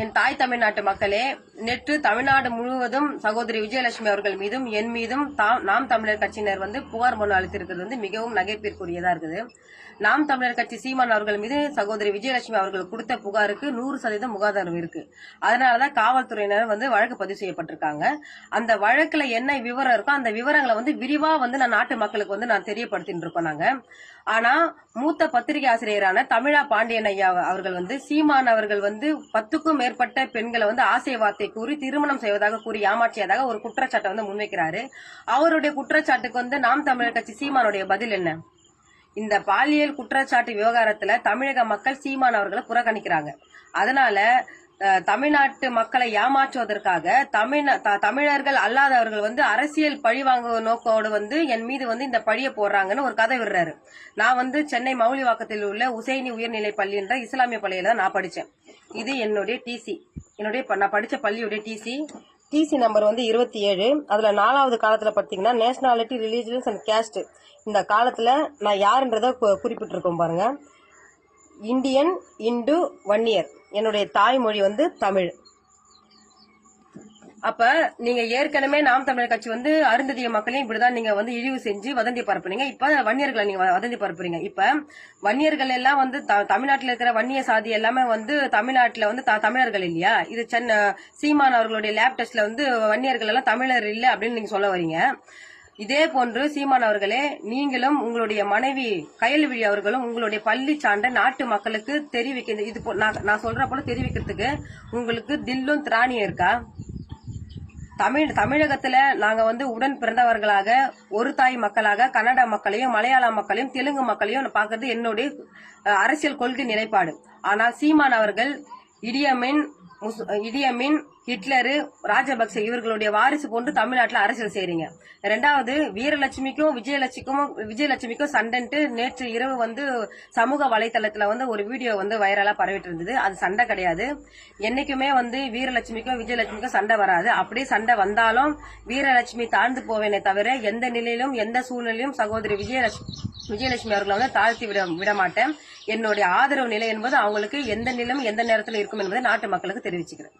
என் தாய் தமிழ்நாட்டு மக்களே நேற்று தமிழ்நாடு முழுவதும் சகோதரி விஜயலட்சுமி அவர்கள் மீதும் என் மீதும் தா- நாம் தமிழர் கட்சியினர் வந்து புகார் மனு அளித்திருக்கிறது வந்து மிகவும் நகைப்பிற்குரியதா இருக்குது. நாம் தமிழர் கட்சி சீமான் அவர்கள் மீது சகோதரி விஜயலட்சுமி அவர்கள் கொடுத்த புகாருக்கு நூறு சதவீதம் முகாதாரம் இருக்கு. அதனாலதான் காவல்துறையினர் வந்து வழக்கு பதிவு செய்யப்பட்டிருக்காங்க. அந்த வழக்குல என்ன விவரம் இருக்கோ அந்த விவரங்களை வந்து விரிவா வந்து நான் நாட்டு மக்களுக்கு வந்து நான் தெரியப்படுத்திட்டு இருக்கோம் நாங்க. ஆனா மூத்த பத்திரிகை ஆசிரியரான தமிழா பாண்டியன் ஐயா அவர்கள் வந்து சீமான் அவர்கள் வந்து பத்துக்கும் மேற்பட்ட பெண்களை வந்து ஆசை வார்த்தை கூறி திருமணம் செய்வதாக கூறி ஏமாற்றியதாக ஒரு குற்றச்சாட்டை வந்து முன்வைக்கிறாரு. அவருடைய குற்றச்சாட்டுக்கு வந்து நாம் தமிழர் கட்சி சீமானுடைய பதில் என்ன? இந்த பாலியல் குற்றச்சாட்டு விவகாரத்துல தமிழக மக்கள் சீமான் அவர்களை புறக்கணிக்கிறாங்க. அதனால தமிழ்நாட்டு மக்களை ஏமாற்றுவதற்காக தமிழ் த- தமிழர்கள் அல்லாதவர்கள் வந்து அரசியல் பழி பழிவாங்க நோக்கோடு வந்து என் மீது வந்து இந்த பழியை போடுறாங்கன்னு ஒரு கதை விடுறாரு. நான் வந்து சென்னை மௌலிவாக்கத்தில் உள்ள உசைனி உயர்நிலை பள்ளின்ற இஸ்லாமிய பள்ளியில தான் நான் படித்தேன் இது என்னுடைய டிசி என்னுடைய ப- நான் படித்த பள்ளியுடைய டிசி டிசி நம்பர் வந்து இருபத்தி ஏழு. அதில் நாலாவது காலத்தில் பார்த்தீங்கன்னா நேஷனாலிட்டி ரிலீஜியன்ஸ் அண்ட் கேஸ்ட் இந்த காலத்தில் நான் யாருன்றதை குறிப்பிட்டிருக்கோம் பாருங்கள் இந்தியன் இண்டு ஒன் இயர் என்னுடைய தாய்மொழி வந்து தமிழ். அப்ப நீங்க ஏற்கனவே நாம் தமிழர் கட்சி வந்து அருந்ததிய மக்களையும் இப்படிதான் நீங்க வந்து இழிவு செஞ்சு வதந்தி பரப்புறீங்க இப்ப வன்னியர்களை நீங்க வதந்தி பரப்புறீங்க. இப்ப வன்னியர்கள் எல்லாம் வந்து த- இருக்கிற வன்னிய சாதி எல்லாமே வந்து தமிழ்நாட்டில் வந்து த- தமிழர்கள் இல்லையா? இது சென்னை சீமான் அவர்களுடைய லேப் டெஸ்ட்ல வந்து வன்னியர்கள் எல்லாம் தமிழர் இல்லை அப்படின்னு நீங்க சொல்ல வரீங்க. இதே போன்று சீமான் அவர்களே நீங்களும் உங்களுடைய மனைவி கயல்விழி அவர்களும் உங்களுடைய பள்ளி சான்றை நாட்டு மக்களுக்கு தெரிவிக்க இது போ- நான் நான் சொல்ற போல தெரிவிக்கிறதுக்கு உங்களுக்கு தில்லும் திராணியும் இருக்கா? தமிழ் தமிழகத்துல நாங்க வந்து உடன் பிறந்தவர்களாக ஒரு தாய் மக்களாக கன்னட மக்களையும் மலையாள மக்களையும் தெலுங்கு மக்களையும் பாக்குறது என்னுடைய அரசியல் கொள்கை நிலைப்பாடு. ஆனால் சீமான் அவர்கள் இடியமின் முஸ்- இடியமின் ஹிட்லரு ராஜபக்ச இவர்களுடைய வாரிசு போன்று தமிழ்நாட்டில் அரசியல் செய்றீங்க. ரெண்டாவது வீரலட்சுமிக்கும் விஜயலட்சுமிக்கும் விஜயலட்சுமிக்கும் சண்டைன்ட்டு நேற்று இரவு வந்து சமூக வலைதளத்தில் வந்து ஒரு வீடியோ வந்து வைரலாக பரவிட்டு இருந்தது அது சண்டை கிடையாது. என்னைக்குமே வந்து வீரலட்சுமிக்கும் விஜயலட்சுமிக்கும் சண்டை வராது. அப்படியே சண்டை வந்தாலும் வீரலட்சுமி தாழ்ந்து போவேனே தவிர எந்த நிலையிலும் எந்த சூழ்நிலையும் சகோதரி விஜயலட்சுமி விஜயலட்சுமி அவர்களை வந்து தாழ்த்தி விட விட மாட்டேன். என்னுடைய ஆதரவு நிலை என்பது அவங்களுக்கு எந்த நிலையும் எந்த நேரத்தில் இருக்கும் என்பதை நாட்டு மக்களுக்கு தெரிவிச்சுக்கிறேன்.